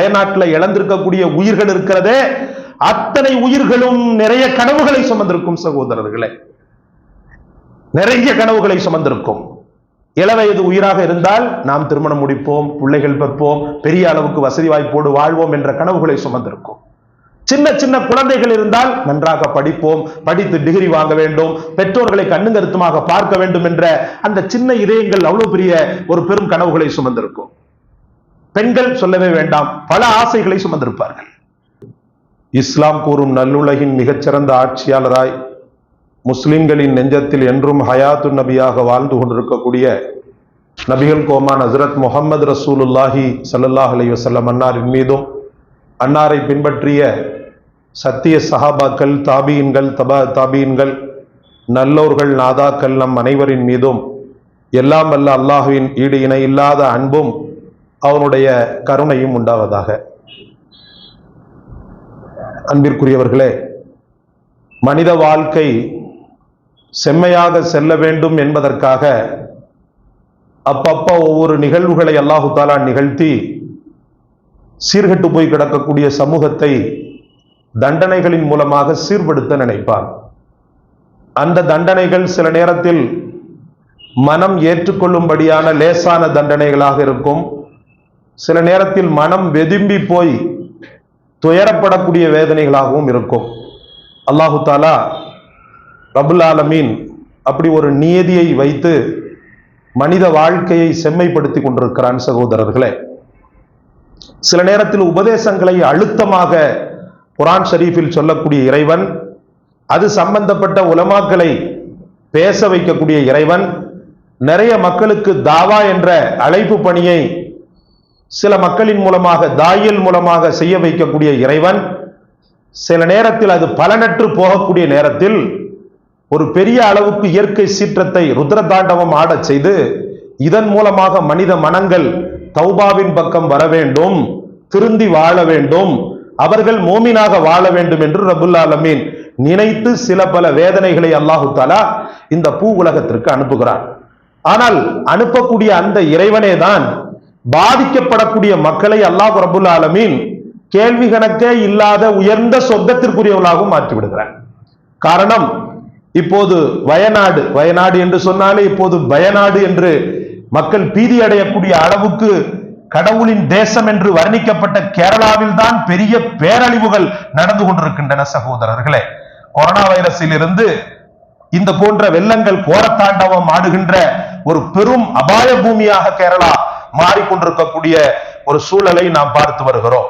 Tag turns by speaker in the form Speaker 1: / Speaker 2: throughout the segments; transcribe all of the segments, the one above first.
Speaker 1: வயநாட்டில் இழந்திருக்கக்கூடிய உயிர்கள் இருக்கிறதே அத்தனை உயிர்களும் நிறைய கனவுகளை சுமந்திருக்கும் சகோதரர்களே. நிறைய கனவுகளை சுமந்திருக்கும். இளவயது உயிராக இருந்தால் நாம் திருமணம் முடிப்போம் பிள்ளைகள் பெற்போம் பெரிய அளவுக்கு வசதி வாய்ப்போடு வாழ்வோம் என்ற கனவுகளை சுமந்திருக்கும். சின்ன சின்ன குழந்தைகள் இருந்தால் நன்றாக படிப்போம் படித்து டிகிரி வாங்க வேண்டும் பெற்றோர்களை கண்ணுங்கருத்துமாக பார்க்க வேண்டும் என்ற அந்த சின்ன இதயங்கள் அவ்வளவு பெரிய ஒரு பெரும் கனவுகளை சுமந்திருக்கும். பெண்கள் சொல்லவே வேண்டாம். பல ஆசைகளை சுமந்திருப்பார்கள். இஸ்லாம் கூறும் நல்லுலகின் மிகச்சிறந்த ஆட்சியாளராய் முஸ்லிம்களின் நெஞ்சத்தில் என்றும் ஹயாத்து நபியாக வாழ்ந்து கொண்டிருக்கக்கூடிய நபிகள் கோமான் ஹசரத் முகமது ரசூலுல்லாஹி சல்லாஹ் அலி வசல்லம் அன்னாரின் மீதும் அன்னாரை பின்பற்றிய சத்திய சஹாபாக்கள் தாபீன்கள் தபா தாபீன்கள் நல்லோர்கள் நாதாக்கள் நம் அனைவரின் மீதும் எல்லாம் வல்ல அல்லாஹுவின் ஈடு இணை இல்லாத அன்பும் அவனுடைய கருணையும் உண்டாவதாக. அன்பிற்குரியவர்களே மனித வாழ்க்கை செம்மையாக செல்ல வேண்டும் என்பதற்காக அப்பப்ப ஒவ்வொரு நிகழ்வுகளை அல்லாஹு தாலா நிகழ்த்தி சீர்கெட்டு போய் கிடக்கக்கூடிய சமூகத்தை தண்டனைகளின் மூலமாக சீர்படுத்த நினைப்பான். அந்த தண்டனைகள் சில நேரத்தில் மனம் ஏற்றுக்கொள்ளும்படியான லேசான தண்டனைகளாக இருக்கும். சில நேரத்தில் மனம் வெதும்பி போய் துயரப்படக்கூடிய வேதனைகளாகவும் இருக்கும். அல்லாஹு தாலா ரபுல் ஆலமீன் அப்படி ஒரு நியதியை வைத்து மனித வாழ்க்கையை செம்மைப்படுத்தி கொண்டிருக்கிறான் சகோதரர்களே. சில நேரத்தில் உபதேசங்களை அழுத்தமாக குரான் ஷரீஃபில் சொல்லக்கூடிய இறைவன் அது சம்பந்தப்பட்ட உலமாக்களை பேச வைக்கக்கூடிய இறைவன் நிறைய மக்களுக்கு தாவா என்ற அழைப்பு பணியை சில மக்களின் மூலமாக தாயல் மூலமாக செய்ய வைக்கக்கூடிய இறைவன் சில நேரத்தில் அது பலனற்று போகக்கூடிய நேரத்தில் ஒரு பெரிய அளவுக்கு இயற்கை சீற்றத்தை ருத்ரதாண்டவம் ஆடச் செய்து இதன் மூலமாக மனித மனங்கள் தௌபாவின் பக்கம் வர வேண்டும் திருந்தி வாழ வேண்டும் அவர்கள் மோமினாக வாழ வேண்டும் என்று ரபுல் ஆலமீன் நினைத்து சில பல வேதனைகளை அல்லாஹு தாலா இந்த பூ உலகத்திற்கு அனுப்புகிறான். ஆனால் அனுப்பக்கூடிய அந்த இறைவனே தான் பாதிக்கப்படக்கூடிய மக்களை அல்லாஹ் ரபுல் ஆலமீன் கேள்வி கணக்கே இல்லாத உயர்ந்த சொர்க்கத்திற்குரியவர்களாகவும் மாற்றி விடுகிறார் காரணம் இப்போது வயநாடு வயநாடு என்று சொன்னாலே இப்போது பயநாடு என்று மக்கள் பீதி அடையக்கூடிய அளவுக்கு கடவுளின் தேசம் என்று வர்ணிக்கப்பட்ட கேரளாவில் தான் பெரிய பேரழிவுகள் நடந்து கொண்டிருக்கின்றன சகோதரர்களே. கொரோனா வைரஸில் இருந்து இந்த போன்ற வெள்ளங்கள் கோரத்தாண்டவம் ஆடுகின்ற ஒரு பெரும் அபாய பூமியாக கேரளா மாறிக்கொண்டிருக்கக்கூடிய ஒரு சூழலை நாம் பார்த்து வருகிறோம்.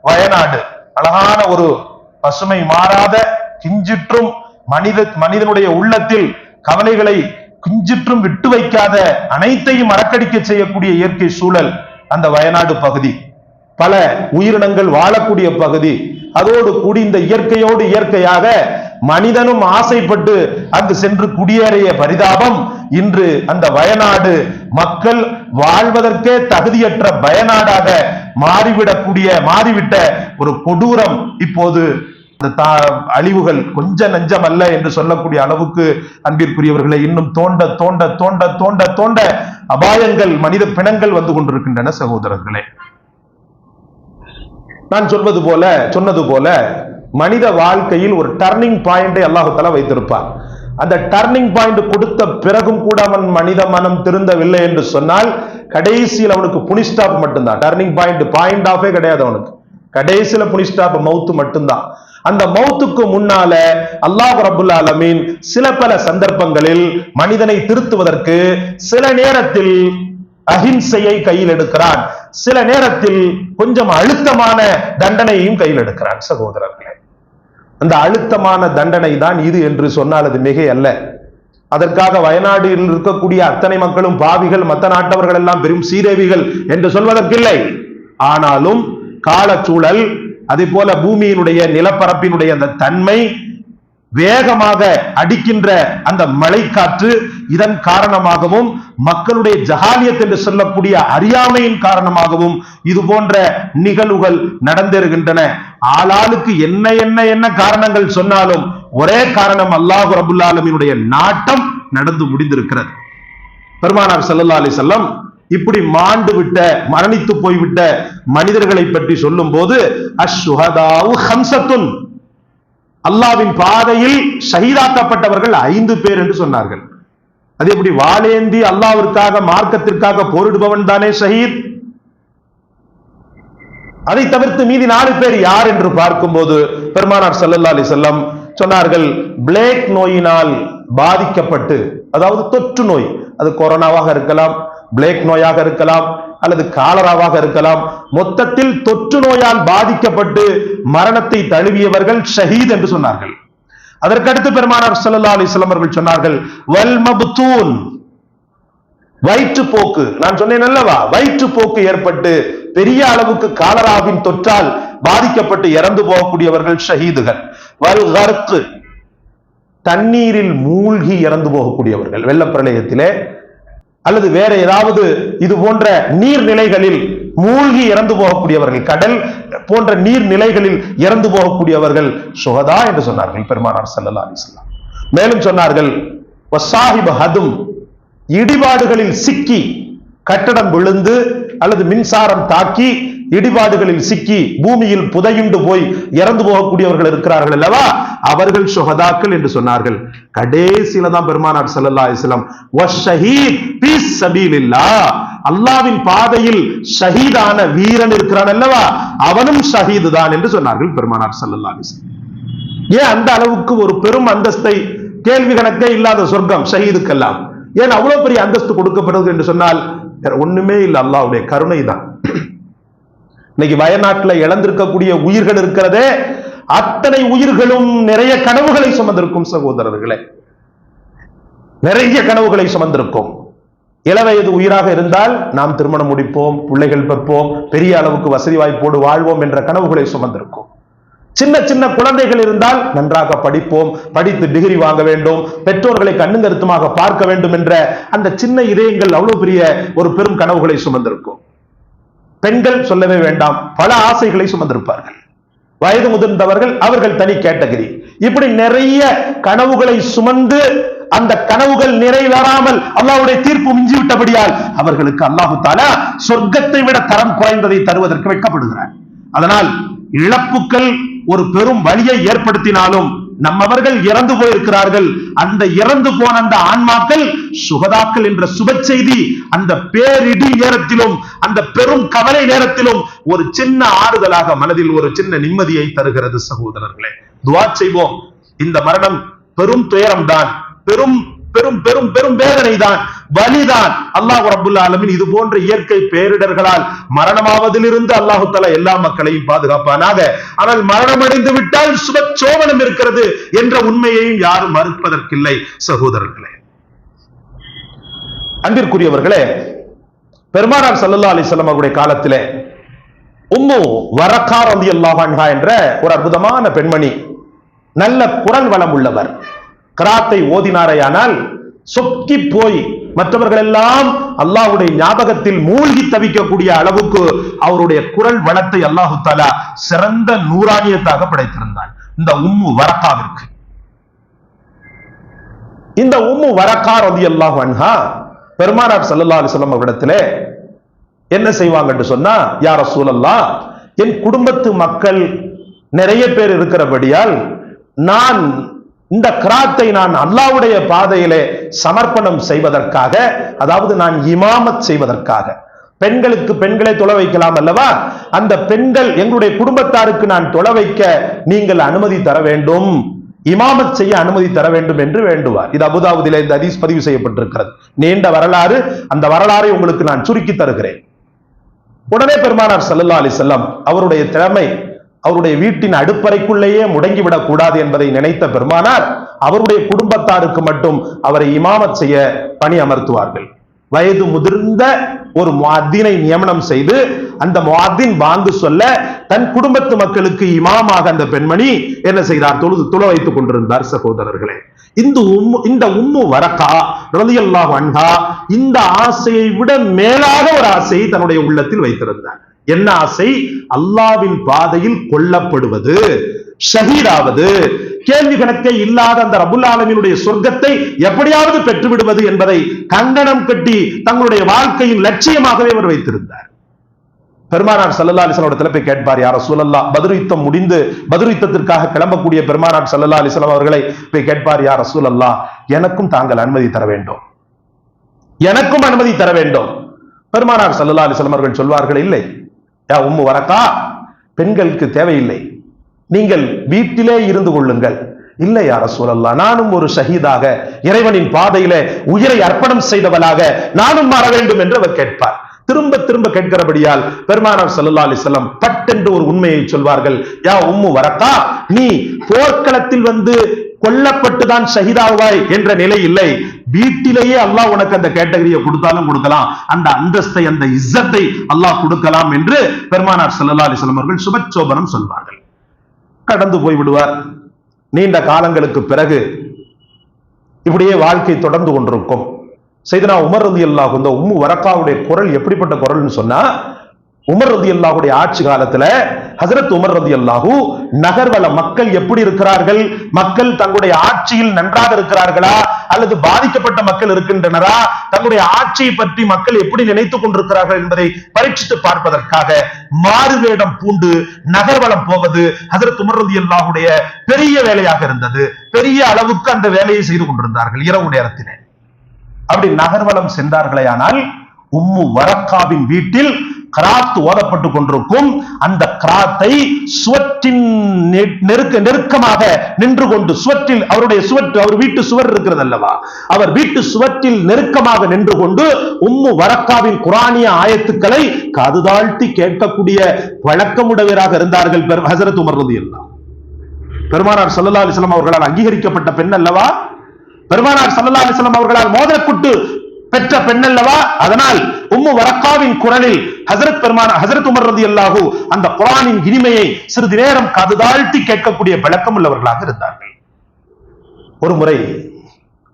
Speaker 1: வயநாடு அழகான ஒரு பசுமை மாறாத கிஞ்சிற்றும் மனித மனிதனுடைய உள்ளத்தில் கவலைகளை கிஞ்சிற்றும் விட்டு வைக்காத அனைத்தையும் மறக்கடிக்க செய்யக்கூடிய இயற்கை சூழல் அந்த வயநாடு பகுதி. பல உயிரினங்கள் வாழக்கூடிய பகுதி. அதோடு கூடி இந்த இயற்கையோடு இயற்கையாக மனிதனும் ஆசைப்பட்டு அங்கு சென்று குடியேறிய பரிதாபம் இன்று அந்த வயநாடு மக்கள் வாழ்வதற்கே தகுதியற்ற பயநாடாக மாறிவிடக்கூடிய மாறிவிட்ட ஒரு கொடூரம் இப்போது அழிவுகள் கொஞ்ச நஞ்சம் அல்ல என்று சொல்லக்கூடிய அளவுக்கு அன்பிற்குரியவர்களை இன்னும் தோண்ட தோண்ட தோண்ட தோண்ட தோண்ட அபாயங்கள் மனித பிணங்கள் வந்து கொண்டிருக்கின்றன சகோதரர்களே. நான் சொல்வது போல சொன்னது போல மனித வாழ்க்கையில் ஒரு டர்னிங் பாயிண்டை அல்லாஹு தஆலா வைத்திருப்பார். அந்த டர்னிங் பாயிண்ட் கொடுத்த பிறகும் கூட அவன் மனித மனம் திருந்தவில்லை என்று சொன்னால் கடைசியில் அவனுக்கு புனிஸ்டாப் மட்டும்தான். டர்னிங் பாயிண்ட் பாயிண்ட் ஆஃபே கிடையாது அவனுக்கு. கடைசியில புனிஸ்டாப் மவுத்து மட்டும்தான். அந்த மௌத்துக்கு முன்னால அல்லாஹ் ரபுல் அலமீன் சில பல சந்தர்ப்பங்களில் மனிதனை திருத்துவதற்கு சில நேரத்தில் அஹிம்சையை கையில் எடுக்கிறான். சில நேரத்தில் கொஞ்சம் அழுத்தமான தண்டனையையும் கையில் எடுக்கிறான் சகோதரர்களே. அந்த அழுத்தமான தண்டனை தான் இது என்று சொன்னால் அது மிகை அல்ல அதற்காக வயநாட்டில் இருக்கக்கூடிய அத்தனை மக்களும் பாவிகள் மத்த நாட்டவர்கள் எல்லாம் பெரும் சீரேவிகள் என்று சொல்வதற்கில்லை. ஆனாலும் காலச்சூழல் அதே போல பூமியினுடைய நிலப்பரப்பினுடைய அந்த தன்மை வேகமாக அடிக்கின்ற அந்த மழைக்காற்று இதன் காரணமாகவும் மக்களுடைய ஜஹாலியத் என்று சொல்லக்கூடிய அறியாமையின் காரணமாகவும் இது போன்ற நிகழ்வுகள் நடந்தேறுகின்றன ஆளாளுக்கு என்ன என்ன என்ன காரணங்கள் சொன்னாலும் ஒரே காரணம் அல்லாஹு ரபுல் நாட்டம் நடந்து முடிந்திருக்கிறது. பெருமானார் ஸல்லல்லாஹு அலி வஸல்லம் இப்படி மாண்டு விட்ட மரணித்து போய்விட்ட மனிதர்களை பற்றி சொல்லும் போது அஷ்ஹதாவு ஹம்சத்துன் அல்லாவின் பாதையில் ஷஹீதாக்கப்பட்டவர்கள் ஐந்து பேர் என்று சொன்னார்கள். அது எப்படி? வாழேந்தி அல்லாவிற்காக மார்க்கத்திற்காக போரிடுபவன் தானே ஷஹீத்? அதை தவிர்த்து மீதி நாலு பேர் யார் என்று பார்க்கும்போது பெருமானார் ஸல்லல்லாஹு அலி செல்லம் சொன்னார்கள் பிளேக் நோயினால் பாதிக்கப்பட்டு அதாவது தொற்று நோய் அது கொரோனாவாக இருக்கலாம் பிளேக் நோயாக இருக்கலாம் அல்லது காலராவாக இருக்கலாம். மொத்தத்தில் தொற்று நோயால் பாதிக்கப்பட்டு மரணத்தை தழுவியவர்கள் ஷஹீத் என்று சொன்னார்கள். அதற்கடுத்து பெருமானார் சல்லா அலைஹி அவர்கள் சொன்னார்கள் வல் மப்தூன். வயிற்றுப்போக்கு. நான் சொன்னேன் அல்லவா? வயிற்றுப்போக்கு ஏற்பட்டு பெரிய அளவுக்கு காலராவின் தொற்றால் பாதிக்கப்பட்டு இறந்து போகக்கூடியவர்கள் ஷஹீதுகள். வல் கர்க்கு தண்ணீரில் மூழ்கி இறந்து போகக்கூடியவர்கள். வெள்ளப்பிரளயத்திலே அல்லது வேற ஏதாவது இது போன்ற நீர்நிலைகளில் மூழ்கி இறந்து போகக்கூடியவர்கள் கடல் போன்ற நீர்நிலைகளில் இறந்து போகக்கூடியவர்கள் சுகதா என்று சொன்னார்கள் பெருமானார் சல்லா அலிஸ்லாம் மேலும் சொன்னார்கள் வசாஹிப் ஹதும் இடிபாடுகளில் சிக்கி கட்டடம் விழுந்து அல்லது மின்சாரம் தாக்கி இடிபாடுகளில் சிக்கி பூமியில் புதையுண்டு போய் இறந்து போகக்கூடியவர்கள் இருக்கிறார்கள் அல்லவா? அவர்கள் சுகதாக்கள் என்று சொன்னார்கள். கடைசியில தான் பெருமானார் ஸல்லல்லாஹு இஸ்லாம் அல்லாவின் பாதையில் ஷஹீதான வீரன் இருக்கிறான் அல்லவா? அவனும் ஷஹீது தான் என்று சொன்னார்கள் பெருமானார் ஸல்லல்லாஹு இஸ்லாம் ஏன் அந்த அளவுக்கு ஒரு பெரும் அந்தஸ்தை கேள்வி கணக்கே இல்லாத சொர்க்கம் ஷஹீதுக்கெல்லாம்? ஏன் அவ்வளவு பெரிய அந்தஸ்து கொடுக்கப்படுது என்று சொன்னால் ஒண்ணுமே இல்லை அல்லாவுடைய கருணை தான். இன்னைக்கு வயநாட்டுல இழந்திருக்கக்கூடிய உயிர்கள் இருக்கிறதே அத்தனை உயிர்களும் நிறைய கனவுகளை சுமந்திருக்கும் சகோதரர்களே. நிறைய கனவுகளை சுமந்திருக்கும். இளவயது உயிராக இருந்தால் நாம் திருமணம் முடிப்போம் பிள்ளைகள் பெற்போம் பெரிய அளவுக்கு வசதி வாய்ப்போடு வாழ்வோம் என்ற கனவுகளை சுமந்திருக்கும். சின்ன சின்ன குழந்தைகள் இருந்தால் நன்றாக படிப்போம் படித்து டிகிரி வாங்க வேண்டும் பெற்றோர்களை கண்ணுங்கருத்துமாக பார்க்க வேண்டும் என்ற அந்த சின்ன இதயங்கள் அவ்வளவு பெரிய ஒரு பெரும் கனவுகளை சுமந்திருக்கும். பெண்கள் சொல்லவே வேண்டாம் பல ஆசைகளை சுமந்திருப்பார்கள். வயது முதிர்ந்தவர்கள் அவர்கள் தனி கேட்டகரி இப்படி நிறைய கனவுகளை சுமந்து அந்த கனவுகள் நிறைவேறாமல் அல்லாவுடைய தீர்ப்பு மிஞ்சிவிட்டபடியால் அவர்களுக்கு அல்லாஹு தாலா சொர்க்கத்தை விட தரம் குறைந்ததை தருவதற்கு வைக்கப்படுகிறார். அதனால் இழப்புக்கள் ஒரு பெரும் வழியை ஏற்படுத்தினாலும் நம்மவர்கள் இறந்து போயிருக்கிறார்கள். அந்த இறந்து போன அந்த ஆன்மாக்கள் சுகதாக்கள் என்ற சுப செய்தி அந்த பேரிடி நேரத்திலும் அந்த பெரும் கவலை நேரத்திலும் ஒரு சின்ன ஆறுதலாக மனதில் ஒரு சின்ன நிம்மதியை தருகிறது சகோதரர்களே. துவா செய்வோம். இந்த மரணம் பெரும் துயரம் தான் பெரும் பெரும் பெரும் பெரும் வேதனை தான் வலிதான். அல்லாஹ் ரபுல்ல ஆலமின் இது போன்ற இயற்கை பேரிடர்களால் மரணமாவதிலிருந்து அல்லாஹு தலா எல்லா மக்களையும் பாதுகாப்பானாக. ஆனால் மரணம் அடைந்து விட்டால் சுபச்சோபனம் இருக்கிறது என்ற உண்மையையும் யாரும் மறுப்பதற்கில்லை. சகோதரர்களே. அன்பிற்குரியவர்களே பெருமானார் சல்லல்லா அலிஸ்லாம் அவருடைய காலத்திலே உம்மு வரக்கார் ரதி அல்லாஹா என்ற ஒரு அற்புதமான பெண்மணி நல்ல குரல் வளம் உள்ளவர். கராத்தை ஓதினாரையானால் சொக்கி போய் மற்றவர்கள் எல்லாம் அல்லாஹுடைய ஞாபகத்தில் மூழ்கி தவிக்கக்கூடிய அளவுக்கு அவருடைய குரல் வளத்தை அல்லாஹு தாலா சிறந்த நூறானியத்தாக படைத்திருந்தார் இந்த உம்மு வரக்காவிற்கு. இந்த உம்மு வரக்கா ரதி அல்லாஹ் அன்ஹா பெருமானார் சல்லா அலிஸ்லாம் அவரிடத்திலே என்ன செய்வாங்க என்று சொன்னா யார சூழல்லா என் குடும்பத்து மக்கள் நிறைய பேர் இருக்கிறபடியால் நான் இந்த கிராத்தை நான் அல்லாவுடைய பாதையிலே சமர்ப்பணம் செய்வதற்காக அதாவது நான் இமாமத் செய்வதற்காக. பெண்களுக்கு பெண்களை தொலை வைக்கலாம் அல்லவா? அந்த பெண்கள் எங்களுடைய குடும்பத்தாருக்கு நான் தொலை வைக்க நீங்கள் அனுமதி தர வேண்டும். இமாமத் செய்ய அனுமதி தர வேண்டும் என்று வேண்டுவார். இது அபுதாபுதிலே இந்த ஹதீஸ் பதிவு செய்யப்பட்டிருக்கிறது. நீண்ட வரலாறு அந்த வரலாறை உங்களுக்கு நான் சுருக்கி தருகிறேன். உடனே பெருமானார் சல்லல்லா அலி செல்லம் அவருடைய திறமை அவருடைய வீட்டின் அடுப்பறைக்குள்ளேயே முடங்கிவிடக் கூடாது என்பதை நினைத்த பெருமானார் அவருடைய குடும்பத்தாருக்கு மட்டும் அவரை இமாமத் செய்ய பணி அமர்த்துவார்கள். வயது முதிர்ந்த ஒரு முஅத்தினை நியமனம் செய்து அந்த முஅத்தின் வாங்கு சொல்ல தன் குடும்பத்து மக்களுக்கு இமாமாக அந்த பெண்மணி என்ன செய்தார்? தொழுது துள வைத்துக் கொண்டிருந்தார் சகோதரர்களே. இந்த உம்மு இந்த உம்மு வரக்கா ரலியல்லாஹு அன்ஹா இந்த ஆசையை விட மேலாக ஒரு ஆசையை தன்னுடைய உள்ளத்தில் வைத்திருந்தார். என்ன ஆசை? அல்லாவின் பாதையில் கொல்லப்படுவது. ஷஹீடாவது கேள்வி கணக்கே இல்லாத அந்த ரபுல் ஆலமீனுடைய சொர்க்கத்தை எப்படியாவது பெற்று விடுவது என்பதை கங்கணம் கட்டி தங்களுடைய வாழ்க்கையின் லட்சியமாகவே அவர் வைத்திருந்தார். பெருமானார் சல்லல்லா அலிஸ்லாம் போய் கேட்பார் யார சூழல்லா பதிருத்தம் முடிந்து பதிருத்தத்திற்காக கிளம்பக்கூடிய பெருமானார் சல்லல்லா அலிஸ்லாம் அவர்களை போய் கேட்பார் யார சூழல்லா எனக்கும் தாங்கள் அனுமதி தர வேண்டும். எனக்கும் அனுமதி தர வேண்டும். பெருமானார் சல்லல்லா அலிஸ்லாம் அவர்கள் சொல்வார்கள் இல்லை யா உம்மு வரக்கா? பெண்களுக்கு தேவையில்லை. நீங்கள் வீட்டிலே இருந்து கொள்ளுங்கள். இல்லை யார சூழல்லா நானும் ஒரு ஷஹீதாக இறைவனின் பாதையில உயிரை அர்ப்பணம் செய்தவளாக நானும் மாற வேண்டும் என்று அவர் கேட்பார். திரும்ப திரும்ப கேட்கிறபடியால் பெருமானார் சல்லா அலிசல்லாம் பட்டென்று ஒரு உண்மையை சொல்வார்கள். யா உம்மு வரக்கா நீ போர்க்களத்தில் வந்து கொல்லப்பட்டுதான் ஷஹீதாவாய் என்ற நிலை இல்லை. வீட்டிலேயே அல்லாஹ் உனக்கு அந்த கேட்டகரியை கொடுத்தாலும் கொடுக்கலாம். அந்த அந்தஸ்தை அந்த இஸ்ஸத்தை அல்லாஹ் கொடுக்கலாம் என்று பெருமானார் சல்லா அலிஸ்லாம் அவர்கள் சுபச்சோபனம் சொல்வார்கள். கடந்து போய் விடுவார். நீண்ட காலங்களுக்கு பிறகு இப்படியே வாழ்க்கை தொடர்ந்து கொண்டிருக்கும். செய்தனா உமர் ரதி அல்லாஹ் இந்த உம்மு வரக்காவுடைய குரல் எப்படிப்பட்ட குரல்னு சொன்னா உமர் ரதி அல்லாஹுடைய ஆட்சி காலத்துல ஹசரத் உமர் ரதி அல்லாஹு நகர்வல மக்கள் எப்படி இருக்கிறார்கள்? மக்கள் தங்களுடைய ஆட்சியில் நன்றாக இருக்கிறார்களா? அல்லது பாதிக்கப்பட்ட மக்கள் இருக்கின்றனரா? தங்களுடைய ஆட்சியை பற்றி மக்கள் எப்படி நினைத்துக் கொண்டிருக்கிறார்கள் என்பதை பரீட்சித்து பார்ப்பதற்காக மாறுவேடம் பூண்டு நகர்வலம் போவது ஹசரத் உமர் ரதி அல்லாஹுடைய பெரிய வேலையாக இருந்தது. பெரிய அளவுக்கு அந்த வேலையை செய்து கொண்டிருந்தார்கள் இரவு நேரத்திலே. அப்படி நகர்வலம் சென்றார்களே ஆனால் உம்மு வரக்காவின் வீட்டில் கிராத் ஓதப்பட்டு கொண்டிருக்கும். அந்த கிராத்தை சுவற்றின் நெருக்க நெருக்கமாக நின்று கொண்டு சுவற்றில் அவருடைய சுவற்று அவர் வீட்டு சுவர் இருக்கிறது அல்லவா? அவர் வீட்டு சுவற்றில் நெருக்கமாக நின்று கொண்டு உம்மு வரக்காவின் குரானிய ஆயத்துக்களை காது தாழ்த்தி கேட்கக்கூடிய வழக்கமுடையவராக இருந்தார்கள் ஹசரத் உமர்றது எல்லாம் பெருமானார் சல்லா அலிஸ்லாம் அவர்களால் அங்கீகரிக்கப்பட்ட பெண் அல்லவா? பெருமானார் சல்லா அலிஸ்லாம் அவர்களால் மோதலக்குட்டு பெற்ற பெண் அல்லவா? அதனால் உம்மு வரக்காவின் குரலில் ஹசரத் பெருமான ஹசரத் உமர் ரதி அல்லாஹூ அந்த குரானின் இனிமையை சிறிது நேரம் கதுதாழ்த்தி கேட்கக்கூடிய விளக்கம் உள்ளவர்களாக இருந்தார்கள். ஒரு முறை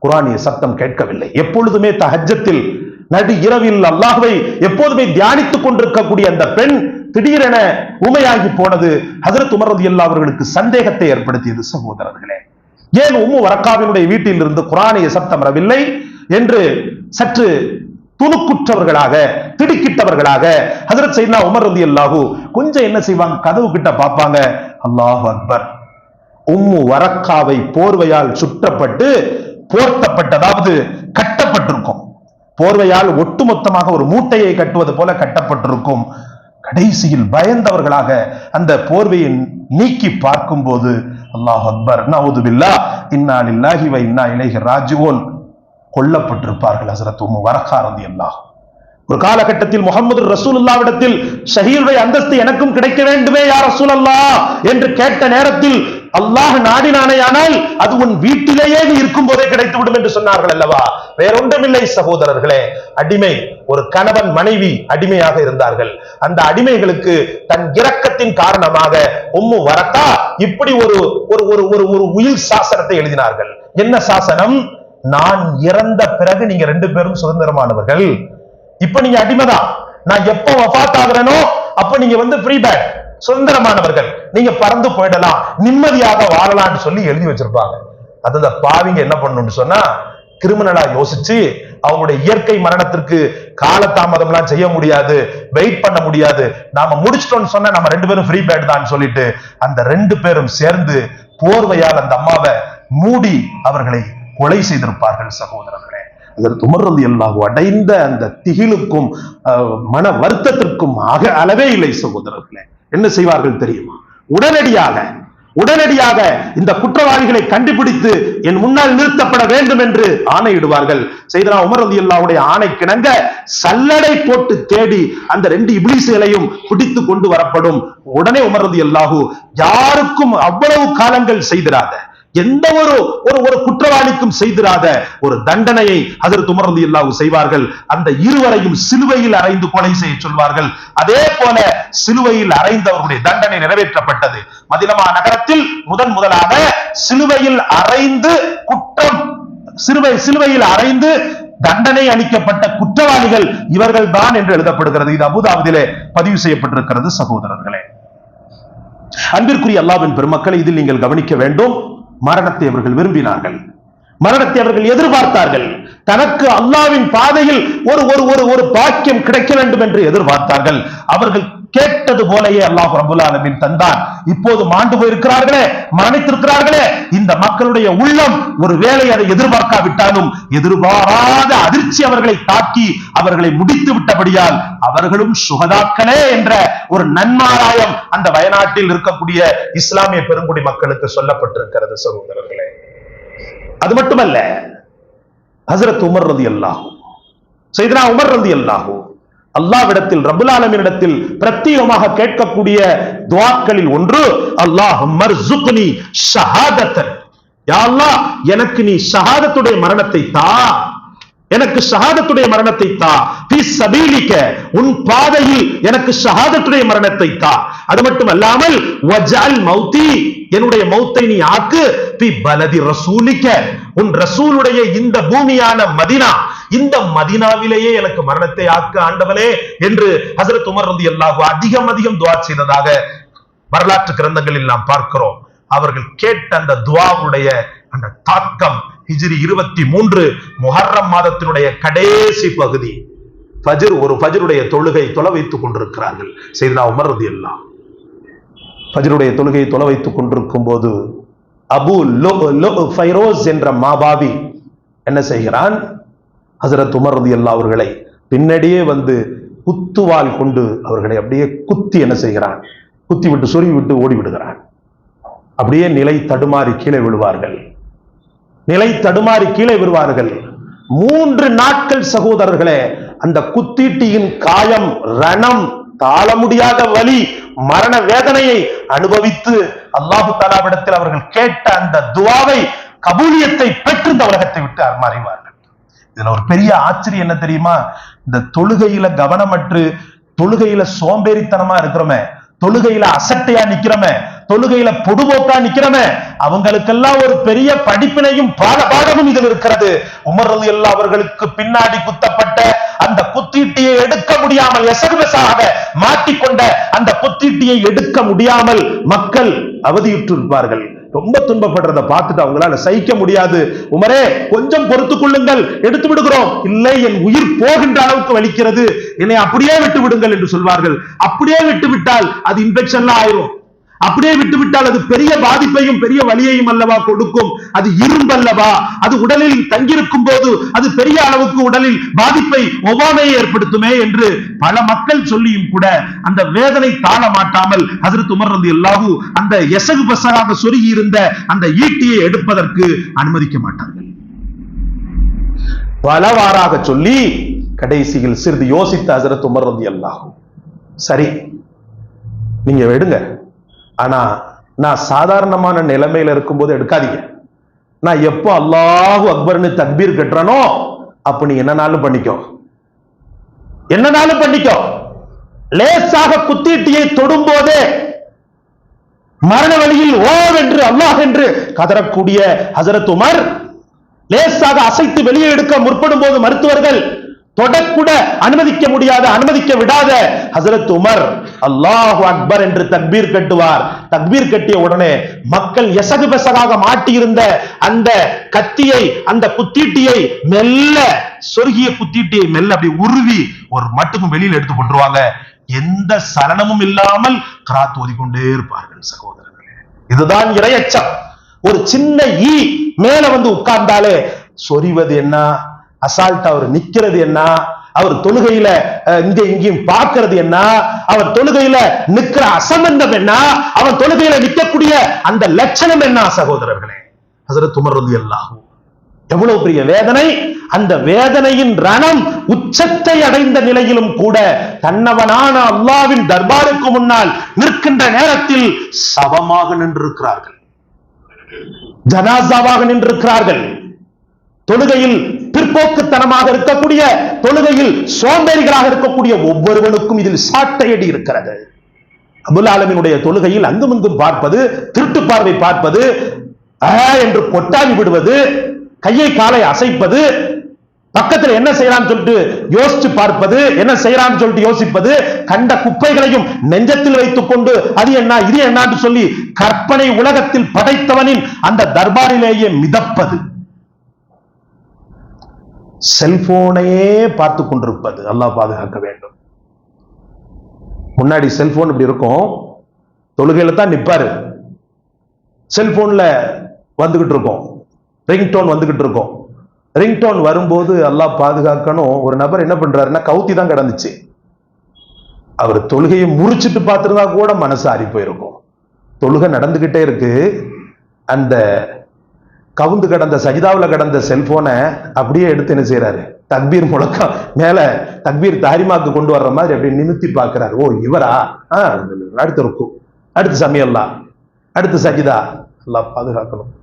Speaker 1: குரானிய சத்தம் கேட்கவில்லை. எப்பொழுதுமே தஹஜத்தில் நடு இரவில் அல்லாஹுவை எப்போதுமே தியானித்துக் கொண்டிருக்கக்கூடிய அந்த பெண் திடீரென உமையாகி போனது. ஹசரத் உமர் ரதி அல்லா அவர்களுக்கு சந்தேகத்தை ஏற்படுத்தியது சகோதரர்களே. ஏன் உம்மு வரக்காவினுடைய வீட்டில் இருந்து குரானிய சத்தம் வரவில்லை என்று சற்று துணுக்குற்றவர்களாக திடுக்கிட்டவர்களாக. ஹசரத் சைனா உமர் ரதி அல்லாஹு கொஞ்சம் என்ன செய்வாங்க? கதவு கிட்ட பார்ப்பாங்க. அல்லாஹு அக்பர். உம்மு வரக்காவை போர்வையால் சுற்றப்பட்டு போர்த்தப்பட்டதாவது கட்டப்பட்டிருக்கும். போர்வையால் ஒட்டுமொத்தமாக ஒரு மூட்டையை கட்டுவது போல கட்டப்பட்டிருக்கும். கடைசியில் பயந்தவர்களாக அந்த போர்வையை நீக்கி பார்க்கும் போது அல்லாஹ் அக்பர் நவுதுபில்லா இன்னா இல்லாஹி வ இன்னா இலைஹி ராஜுவோன் கொல்லப்பட்டிருப்பார்கள் ஹசரத் உம் வரக்காரந்தி அல்லாஹ் ஒரு காலகட்டத்தில் முகமது ரசூலுல்லாவிடத்தில் ஷஹீருடைய அந்தஸ்து எனக்கும் கிடைக்க வேண்டுமே யார் ரசூல் அல்லா என்று கேட்ட நேரத்தில் அல்லாஹ் நாடினானேயானால் அது உன் வீட்டிலேயே நீ இருக்கும் போதே கிடைத்து விடும் என்று சொன்னார்கள் அல்லவா? வேறொன்றுமில்லை சகோதரர்களே. அடிமை ஒரு கணவன் மனைவி அடிமையாக இருந்தார்கள். அந்த அடிமைகளுக்கு தன் இரக்கத்தின் காரணமாக உம்மு வரக்கா இப்படி ஒரு ஒரு ஒரு ஒரு ஒரு உயிர் சாசனத்தை எழுதினார்கள். என்ன சாசனம்? நான் இறந்த பிறகு நீங்க ரெண்டு பேரும் சுதந்திரமானவர்கள். இப்ப நீங்க அடிமைதான் நான் எப்ப வஃத் ஆகுறேனோ அப்ப நீங்க வந்து ஃப்ரீ பேட் சுதந்திரமானவர்கள். நீங்க பறந்து போயிடலாம் நிம்மதியாக வாழலாம்னு சொல்லி எழுதி வச்சிருப்பாங்க. அது அந்த பாவிங்க என்ன பண்ணணும்னு சொன்னா கிரிமினலா யோசிச்சு அவங்களுடைய இயற்கை மரணத்திற்கு காலதாமதம் எல்லாம் செய்ய முடியாது வெயிட் பண்ண முடியாது. நாம முடிச்சிட்டோம்னு சொன்னா நம்ம ரெண்டு பேரும் ஃப்ரீ பேட் தான் சொல்லிட்டு அந்த ரெண்டு பேரும் சேர்ந்து போர்வையால் அந்த அம்மாவை மூடி அவர்களை கொலை செய்திருப்பார்கள் சகோதரர்களே. அதற்கு உமர்றது எல்லாகும் அடைந்த அந்த திகிலுக்கும் மன வருத்தத்திற்கும் ஆக அளவே இல்லை சகோதரர்களே. என்ன செய்வார்கள் தெரியுமா? உடனடியாக உடனடியாக இந்த குற்றவாளிகளை கண்டுபிடித்து என் முன்னால் நிறுத்தப்பட வேண்டும் என்று ஆணையிடுவார்கள். செய்தனா உமர் அலி அல்லாவுடைய ஆணை கிணங்க சல்லடை போட்டு தேடி அந்த ரெண்டு இபிலிசுகளையும் பிடித்து கொண்டு வரப்படும். உடனே உமர் அலி அல்லாஹு யாருக்கும் அவ்வளவு காலங்கள் செய்திராத எந்த ஒரு ஒரு ஒரு குற்றவாளிக்கும் செய்திராத ஒரு தண்டனையை அதற்கு துமர்ந்து இல்லாவு செய்வார்கள். அந்த இருவரையும் சிலுவையில் அறைந்து கொலை செய்ய சொல்வார்கள். அதே போல சிலுவையில் அறைந்தவர்களுடைய தண்டனை நிறைவேற்றப்பட்டது. மதினமா நகரத்தில் முதன் முதலாக சிலுவையில் அறைந்து குற்றம் சிலுவை சிலுவையில் அறைந்து தண்டனை அளிக்கப்பட்ட குற்றவாளிகள் இவர்கள் தான் என்று எழுதப்படுகிறது. இது அபுதாபுதிலே பதிவு செய்யப்பட்டிருக்கிறது சகோதரர்களே. அன்பிற்குரிய அல்லாவின் பெருமக்களை இதில் நீங்கள் கவனிக்க வேண்டும். மரணத்தை அவர்கள் விரும்பினார்கள். மரணத்தை அவர்கள் எதிர்பார்த்தார்கள். தனக்கு அல்லாவின் பாதையில் ஒரு ஒரு ஒரு ஒரு பாக்கியம் கிடைக்க வேண்டும் என்று எதிர்பார்த்தார்கள். அவர்கள் கேட்டது போலயே அல்லாஹ் ரபுல் ஆலமின் தந்தான். இப்போது மாண்டு போயிருக்கிறார்களே மரணித்திருக்கிறார்களே இந்த மக்களுடைய உள்ளம் ஒரு வேளை அதை எதிர்பார்க்காவிட்டாலும் எதிர்பாராத அதிர்ச்சி அவர்களை தாக்கி அவர்களை முடித்து விட்டபடியால் அவர்களும் சுகதாக்களே என்ற ஒரு நன்மாராயம் அந்த வயநாட்டில் இருக்கக்கூடிய இஸ்லாமிய பெருங்குடி மக்களுக்கு சொல்லப்பட்டிருக்கிறது சகோதரர்களே. அது மட்டுமல்ல ஹசரத் உமர் ரதி அல்லாஹூ செய்தனா உமர் ரதி அல்லாஹூ அல்லாவிடத்தில் ரபுலாலமினிடத்தில் பிரத்யேகமாக கேட்கக்கூடிய துவாக்களில் ஒன்று அல்லாஹ் மர்சுக்னி ஷஹாதத்தன். யா அல்லாஹ் எனக்கு நீ ஷஹாதத்துடைய மரணத்தை தா. எனக்கு ஷஹாதத்துடைய மரணத்தை தா. பி சபீலிக்க உன் பாதையில் எனக்கு ஷஹாதத்துடைய மரணத்தை தா. அது மட்டும் அல்லாமல் வஜால் மௌத்தி என்னுடைய மௌத்தை நீ ஆக்கு. பி பலதி ரசூலிக்க உன் ரசூலுடைய இந்த பூமியான மதினா இந்த மதினாவிலேயே எனக்கு மரணத்தை ஆக்கு ஆண்டவனே என்று ஹசரத் உமர் ரந்தி அல்லாஹு அதிகம் அதிகம் துவா செய்ததாக வரலாற்று கிரந்தங்களில் நாம் பார்க்கிறோம். அவர்கள் கேட்ட அந்த துவாவுடைய அந்த தாக்கம் ஹிஜிரி இருபத்தி மூன்று முஹர்ரம் மாதத்தினுடைய கடைசி பகுதி. ஃபஜ்ர் ஒரு ஃபஜ்ருடைய தொழுகை தொலை வைத்துக் கொண்டிருக்கிறார்கள். செய்தா உமர் ரதி அல்லாஹ் ஃபஜ்ருடைய தொழுகையை தொலை வைத்துக் கொண்டிருக்கும் போது அபு ஃபைரோஸ் என்ற மாபாவி என்ன செய்கிறான்? ஹசரத் உமர் ரதி அல்லா அவர்களை பின்னடியே வந்து குத்துவால் கொண்டு அவர்களை அப்படியே குத்தி என்ன செய்கிறான்? குத்தி விட்டு சொருவி விட்டு ஓடி விடுகிறான் அப்படியே நிலை தடுமாறி கீழே விழுவார்கள். நிலை தடுமாறி கீழே விழுவார்கள். மூன்று நாட்கள் சகோதரர்களே அந்த குத்தீட்டியின் காயம் ரணம் தாழ முடியாத வலி மரண வேதனையை அனுபவித்து அல்லாஹு தாலாவிடத்தில் அவர்கள் கேட்ட அந்த துவாவை கபூலியத்தை பெற்று இந்த உலகத்தை விட்டு மறைவார்கள் இதுல ஒரு பெரிய ஆச்சரியம் என்ன தெரியுமா? இந்த தொழுகையில கவனமற்று தொழுகையில சோம்பேறித்தனமா இருக்கிறோமே தொழுகையில அசட்டையா நிக்கிறோமே தொழுகையில பொதுபோக்கா நிக்கிறவன் அவங்களுக்கெல்லாம் ஒரு பெரிய படிப்பினையும் பாட பாடமும் இதில் இருக்கிறது. உமர் எல்லாம் அல்லா அவர்களுக்கு பின்னாடி குத்தப்பட்ட அந்த குத்தீட்டியை எடுக்க முடியாமல் எசகுபெசாக மாட்டிக்கொண்ட அந்த குத்தீட்டியை எடுக்க முடியாமல் மக்கள் அவதியுற்று இருப்பார்கள் ரொம்ப துன்பப்படுறத பார்த்துட்டு அவங்களால சகிக்க முடியாது. உமரே கொஞ்சம் பொறுத்து கொள்ளுங்கள். எடுத்து விடுகிறோம். இல்லை என் உயிர் போகின்ற அளவுக்கு வலிக்கிறது. என்னை அப்படியே விட்டு விடுங்கள் என்று சொல்வார்கள். அப்படியே விட்டு விட்டால் அது இன்ஃபெக்ஷன்லாம் ஆயிரும். அப்படியே விட்டுவிட்டால் அது பெரிய பாதிப்பையும் பெரிய வலியையும் அல்லவா கொடுக்கும். அது இரும்பல்லவா? அது உடலில் தங்கியிருக்கும் போது அது பெரிய அளவுக்கு உடலில் பாதிப்பை ஒவ்வாமையை ஏற்படுத்துமே என்று பல மக்கள் சொல்லியும் கூட அந்த வேதனை தாழ மாட்டாமல் ஹசரத் துமர்றது ரந்தி அந்த எசகு பசகாக சொருகி இருந்த அந்த ஈட்டியை எடுப்பதற்கு அனுமதிக்க மாட்டார்கள். பலவாறாக சொல்லி கடைசியில் சிறிது யோசித்த ஹசரத் உமர் ரந்தி சரி நீங்க எடுங்க. ஆனா நான் சாதாரணமான நிலைமையில இருக்கும்போது எடுக்காதீங்க. நான் எப்போ அல்லாஹு அக்பர்னு தக்பீர் கட்டுறனோ அப்ப நீ என்னனாலும் பண்ணிக்கோ. என்னனாலும் பண்ணிக்கோ. லேசாக குத்தீட்டியை தொடும் போதே மரண வழியில் ஓ என்று அல்லாஹ் என்று கதறக்கூடிய ஹசரத் உமர் லேசாக அசைத்து வெளியே எடுக்க முற்படும் போது மருத்துவர்கள் தொடக்கூட அனுமதிக்க முடியாத அனுமதிக்க விடாத ஹசரத் உமர் அல்லாஹு அக்பர் என்று தக்பீர் கட்டுவார். தக்பீர் கட்டிய உடனே மக்கள் எசகு பெசகாக மாட்டியிருந்த அந்த கத்தியை அந்த குத்தீட்டியை மெல்ல சொருகிய குத்தீட்டியை மெல்ல அப்படி உருவி ஒரு மட்டுக்கும் வெளியில் எடுத்து கொண்டுருவாங்க. எந்த சலனமும் இல்லாமல் கிராத் ஓதிக்கொண்டே இருப்பார்கள் சகோதரர்களே. இதுதான் இரையச்சம். ஒரு சின்ன ஈ மேல வந்து உட்கார்ந்தாலே சொறிவது என்ன? அசால்ட் அவர் நிக்கிறது என்ன? அவர் தொழுகையில இங்க இங்கேயும் பார்க்கறது என்ன? அவர் தொழுகையில நிக்கிற அசம்பந்தம் என்ன? அவன் தொழுகையில நிக்கக்கூடிய அந்த லட்சணம் என்ன சகோதரர்களே? ஹசரத் உமர் எல்லாகும் எவ்வளவு பெரிய வேதனை? அந்த வேதனையின் ரணம் உச்சத்தை அடைந்த நிலையிலும் கூட தன்னவனான அல்லாவின் தர்பாருக்கு முன்னால் நிற்கின்ற நேரத்தில் சவமாக நின்றிருக்கிறார்கள். ஜனாசாவாக நின்றிருக்கிறார்கள். தொழுகையில் பிற்போக்குத்தனமாக இருக்கக்கூடிய தொழுகையில் சோம்பேறிகளாக இருக்கக்கூடிய ஒவ்வொருவனுக்கும் இதில் சாட்டையடி இருக்கிறது. அபுல் ஆலமினுடைய தொழுகையில் அங்குமிங்கும் பார்ப்பது திருட்டு பார்வை பார்ப்பது என்று கொட்டாவி விடுவது கையை காலை அசைப்பது பக்கத்துல என்ன செய்யறான்னு சொல்லிட்டு யோசிச்சு பார்ப்பது என்ன செய்யறான்னு சொல்லிட்டு யோசிப்பது கண்ட குப்பைகளையும் நெஞ்சத்தில் வைத்துக் கொண்டு அது என்ன இது என்னன்னு சொல்லி கற்பனை உலகத்தில் படைத்தவனின் அந்த தர்பாரிலேயே மிதப்பது. செல்போனையே பார்த்து கொண்டிருப்பது அல்லாஹ் பாதுகாக்க வேண்டும். முன்னாடி செல்போன் இப்படி இருக்கும். தொழுகையில தான் நிற்பாரு செல்போன்ல வந்துகிட்டு இருக்கோம். ரிங்டோன் வந்துகிட்டு இருக்கோம். ரிங்டோன் வரும்போது எல்லாம் பாதுகாக்கணும். ஒரு நபர் என்ன பண்றாருன்னா கவுத்தி தான் கிடந்துச்சு. அவர் தொழுகையை முறிச்சிட்டு பார்த்துருந்தா கூட மனசு ஆறி போயிருக்கும். தொழுகை நடந்துகிட்டே இருக்கு. அந்த கவுந்து கடந்த சஜிதாவில் கடந்த செல்போனை அப்படியே எடுத்து என்ன செய்யறாரு தக்பீர் முழக்கம் மேல தக்பீர் தாரிமாக்கு கொண்டு வர்ற மாதிரி அப்படியே நிமித்தி பார்க்கிறாரு. ஓ இவரா? ஆ, அடுத்த இருக்கும் அடுத்து சமையல்லா. அடுத்து சஜிதா. எல்லாம் பாதுகாக்கணும்.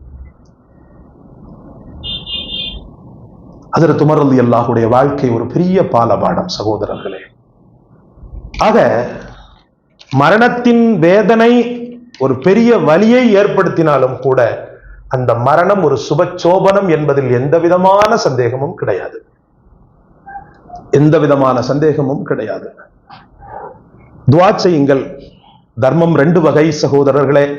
Speaker 1: அதில் துமரல் அல்லாஹுடைய வாழ்க்கை ஒரு பெரிய பாலபாடம் சகோதரர்களே. ஆக மரணத்தின் வேதனை ஒரு பெரிய வலியை ஏற்படுத்தினாலும் கூட அந்த மரணம் ஒரு சுபச்சோபனம் என்பதில் எந்த விதமான சந்தேகமும் கிடையாது. எந்த விதமான சந்தேகமும் கிடையாது. துவா செய்யுங்கள். தர்மம் ரெண்டு வகை சகோதரர்களே.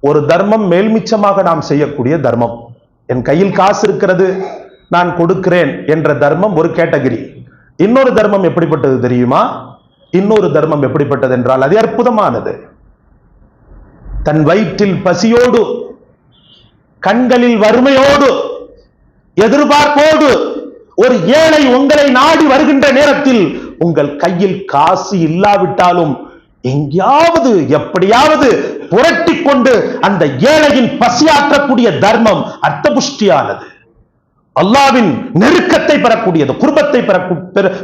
Speaker 1: ஒரு தர்மம் மேல்மிச்சமாக நாம் செய்யக்கூடிய தர்மம். என் கையில் காசு இருக்கிறது நான் கொடுக்கிறேன் என்ற தர்மம் ஒரு கேட்டகரி. இன்னொரு தர்மம் எப்படிப்பட்டது தெரியுமா? இன்னொரு தர்மம் எப்படிப்பட்டது என்றால் அது அற்புதமானது. தன் வயிற்றில் பசியோடு கண்களில் வறுமையோடு எதிர்பார்ப்போடு ஒரு ஏழை உங்களை நாடி வருகின்ற நேரத்தில் உங்கள் கையில் காசு இல்லாவிட்டாலும் எங்கேயாவது எப்படியாவது புரட்டி கொண்டு அந்த ஏழையின் பசியாற்றக்கூடிய தர்மம் அர்த்தபுஷ்டியானது. அல்லாவின் நெருக்கத்தை பெறக்கூடியது குடும்பத்தை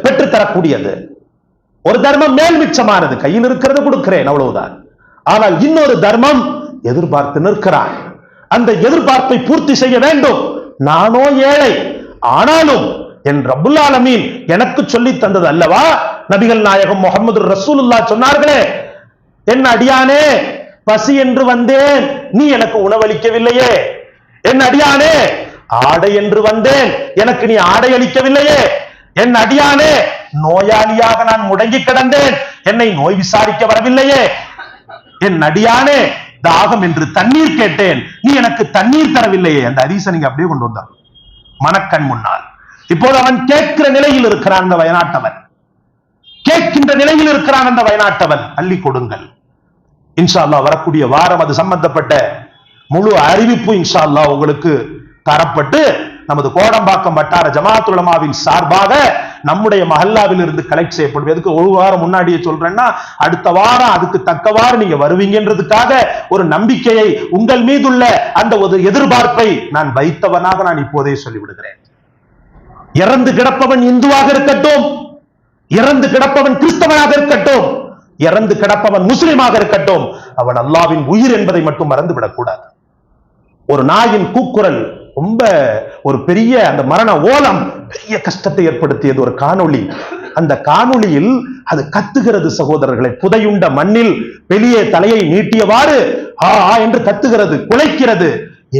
Speaker 1: பெற்று தரக்கூடியது. ஒரு தர்மம் மேல் மிச்சமானது கையில் இருக்கிறது கொடுக்கிறேன் அவ்வளவுதான். ஆனால் இன்னொரு தர்மம் எதிர்பார்த்து நிற்கிறான். அந்த எதிர்பார்ப்பை பூர்த்தி செய்ய வேண்டும். நானோ ஏழை. ஆனாலும் என் ரபுல் ஆலமீன் எனக்கு சொல்லி தந்தது அல்லவா? நபிகள் நாயகம் முகமது ரசூலுல்லா சொன்னார்களே என் அடியானே பசி என்று வந்தேன். நீ எனக்கு உணவளிக்கவில்லையே. என் அடியானே ஆடை என்று வந்தேன். எனக்கு நீ ஆடை அளிக்கவில்லையே. என் அடியானே நோயாளியாக நான் முடங்கி கிடந்தேன். என்னை நோய் விசாரிக்க வரவில்லையே. என் அடியானே தாகம் என்று தண்ணீர் கேட்டேன். நீ எனக்கு தண்ணீர் தரவில்லையே. அந்த ஹதீஸை நீங்க அப்படியே கொண்டு வந்தார். மனக்கண் முன்னால். இப்போது அவன் கேட்கிற நிலையில் இருக்கிறான் அந்த வயநாட்டவன். கேட்கின்ற நிலையில் இருக்கிறான் அந்த வயநாட்டவன். அள்ளி கொடுங்கள். இன்ஷா அல்லாஹ் வரக்கூடிய வாரம் அது சம்பந்தப்பட்ட முழு அறிவிப்பு இன்ஷா அல்லாஹ் உங்களுக்கு தரப்பட்டு நமது கோடம்பாக்கம் வட்டார ஜமாத்துலமாவின் சார்பாக நம்முடைய மஹல்லாவில் இருந்து கலெக்ட் செய்யப்படும் எதுக்கு? ஒரு வாரம் முன்னாடியே சொல்றேன்னா அடுத்த வாரம் அதுக்கு தக்கவாறு நீங்க வருவீங்கன்றதுக்காக ஒரு நம்பிக்கையை உங்கள் மீதுள்ள அந்த ஒரு எதிர்பார்ப்பை நான் வைத்தவனாக நான் இப்போதே சொல்லிவிடுகிறேன். இறந்து கிடப்பவன் இந்துவாக இருக்கட்டும் இறந்து கிடப்பவன் கிறிஸ்தவனாக இருக்கட்டும் இறந்து கிடப்பவன் முஸ்லிமாக இருக்கட்டும் அவன் அல்லாவின் உயிர் என்பதை மட்டும் மறந்துவிடக் கூடாது ஒரு நாயின் கூக்குரல் ரொம்ப ஒரு பெரிய அந்த மரண ஓலம் பெரிய கஷ்டத்தை ஏற்படுத்தியது ஒரு காணொளி. அந்த காணொளியில் அது கத்துகிறது சகோதரர்களை புதையுண்ட மண்ணில் வெளியே தலையை நீட்டியவாறு ஆ ஆ என்று கத்துகிறது குலைக்கிறது.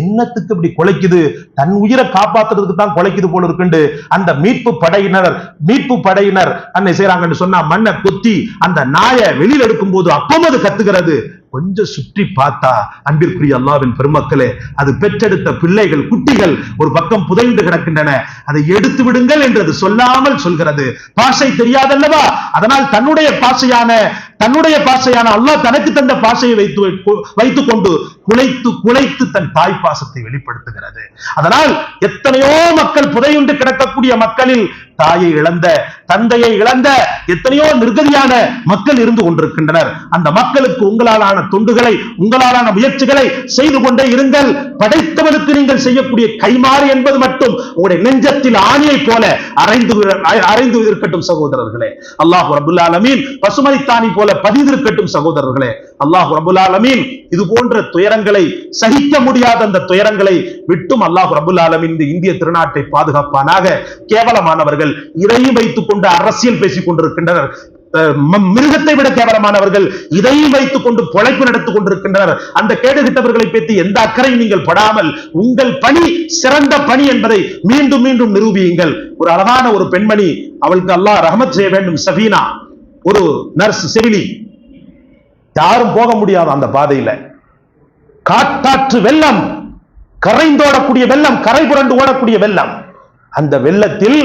Speaker 1: என்னத்துக்கு இப்படி குலைக்குது? தன் உயிரை காப்பாத்துறதுக்கு தான் குலைக்குது போல இருக்குண்டு. அந்த மீட்பு படையினர் மீட்பு படையினர் அன்னை செய்யறாங்கன்னு சொன்னா மண்ணை கொத்தி அந்த நாயை வெளியில் எடுக்கும் போது அப்பவும் அது கத்துகிறது. கொஞ்சம் சுற்றி பார்த்தா அன்பிற்குரிய அல்லாவின் பெருமக்களே அது பெற்றெடுத்த பிள்ளைகள் குட்டிகள் ஒரு பக்கம் புதைந்து கிடக்கின்றன. அதை எடுத்து விடுங்கள் என்று அது சொல்லாமல் சொல்கிறது. பாஷை தெரியாதல்லவா? அதனால் தன்னுடைய பாஷையான தன்னுடைய பாஷையான அல்லாஹ் தனக்கு தந்த பாஷையை வைத்து வைத்துக் கொண்டு குலைத்து குலைத்து தன் தாய் பாசத்தை வெளிப்படுத்துகிறது. அதனால் எத்தனையோ மக்கள் புதையுண்டு கிடக்கக்கூடிய மக்களில் தாயை இழந்த தந்தையை இழந்த எத்தனையோ நிர்கதியான மக்கள் இருந்து கொண்டிருக்கின்றனர். அந்த மக்களுக்கு உங்களாலான தொண்டுகளை உங்களாலான முயற்சிகளை செய்து கொண்டே இருங்கள். படைத்தவனுக்கு நீங்கள் செய்யக்கூடிய கைமாறு என்பது மட்டும் உங்களுடைய நெஞ்சத்தில் ஆணியை போல அரைந்து அரைந்து இருக்கட்டும் சகோதரர்களே. அல்லாஹ் ரபுல் ஆலமீன் பசுமதித்தானி போல பதிந்திருக்கட்டும் சகோதரர்களே. அல்லாஹ் ரபுல் ஆலமீன் இது போன்ற துயரங்களை சகிக்க முடியாத அந்த துயரங்களை விட்டும் அல்லாஹ் ரபுல் இந்த இந்திய திருநாட்டை பாதுகாப்பானாக கேவலமானவர்கள் இதையும் வைத்துக் கொண்டு அரசியல் பேசிக் கொண்டிருக்கின்றனர். மிருகத்தை விட கேவலமானவர்கள் இதையும் வைத்துக் கொண்டு பொழைப்பு நடத்திக் கொண்டிருக்கின்றனர். அந்த கேடுகிட்டவர்களை பற்றி எந்த அக்கறையும் நீங்கள் படாமல் உங்கள் பணி சிறந்த பணி என்பதை மீண்டும் மீண்டும் நிரூபியுங்கள். ஒரு அழகான ஒரு பெண்மணி அவளுக்கு அல்லாஹ் ரஹமத் செய்ய வேண்டும். சபீனா ஒரு நர்ஸ் செவிலி. யாரும் போக முடியாது அந்த பாதையில. காட்டாற்று வெள்ளம் கரைந்தோடக்கூடிய வெள்ளம் கரை புரண்டு ஓடக்கூடிய வெள்ளம். அந்த வெள்ளத்தில்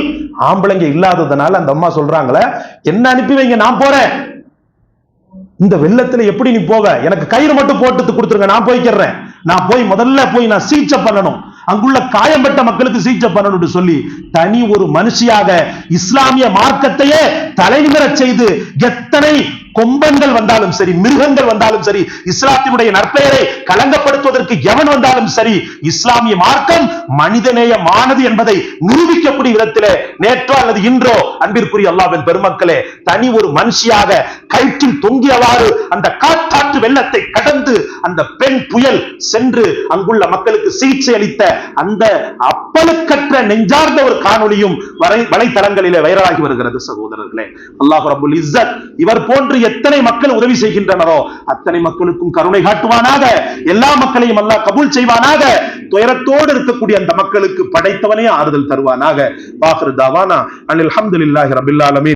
Speaker 1: ஆம்பளைங்க இல்லாததுனால அந்த அம்மா சொல்றாங்களே என்ன அனுப்பி வைங்க நான் போறேன். இந்த வெள்ளத்துல எப்படி நீ போவ? எனக்கு கயிறு மட்டும் போட்டு கொடுத்துருங்க நான் போய்க்கிறேன். நான் போய் முதல்ல போய் நான் சிகிச்சை பண்ணணும். அங்குள்ள காயம்பட்ட மக்களுக்கு சிகிச்சை பண்ணணும்னு சொல்லி தனி ஒரு மனுஷியாக இஸ்லாமிய மார்க்கத்தையே தலைநிமிர செய்து எத்தனை கொம்பன்கள் வந்தாலும் சரி மிருகங்கள் வந்தாலும் சரி இஸ்லாத்தினுடைய நற்பெயரை களங்கப்படுத்துவதற்கு எவன் வந்தாலும் சரி இஸ்லாமிய மார்க்கம் மனிதநேயமானது என்பதை நிரூபிக்கக்கூடிய விதத்திலே நேற்றோ அல்லது இன்றோ அன்பிற்குரிய அல்லாவின் பெருமக்களே தனி ஒரு மனுஷியாக கயிற்றில் தொங்கியவாறு அந்த காற்றாற்று வெள்ளத்தை கடந்து அந்த பெண் புயல் சென்று அங்குள்ள மக்களுக்கு சிகிச்சை அளித்த அந்த அப்பலுக்கற்ற நெஞ்சார்ந்த ஒரு காணொளியும் வலை வலைத்தளங்களிலே வைரலாகி வருகிறது சகோதரர்களே. அல்லாஹ் ரபுல் இஸ்ஸத் இவர் போன்று எத்தனை மக்கள் உதவி செய்கின்றனரோ அத்தனை மக்களுக்கும் கருணை காட்டுவானாக. எல்லா மக்களையும் அல்லாஹ் கபூல் செய்வானாக. துயரத்தோடு இருக்கக்கூடிய அந்த மக்களுக்கு படைத்தவனே ஆறுதல் தருவானாக. வாஹிரு தாவானா. அனில் அல்ஹம்துலில்லாஹி ரபில் ஆலமீன்.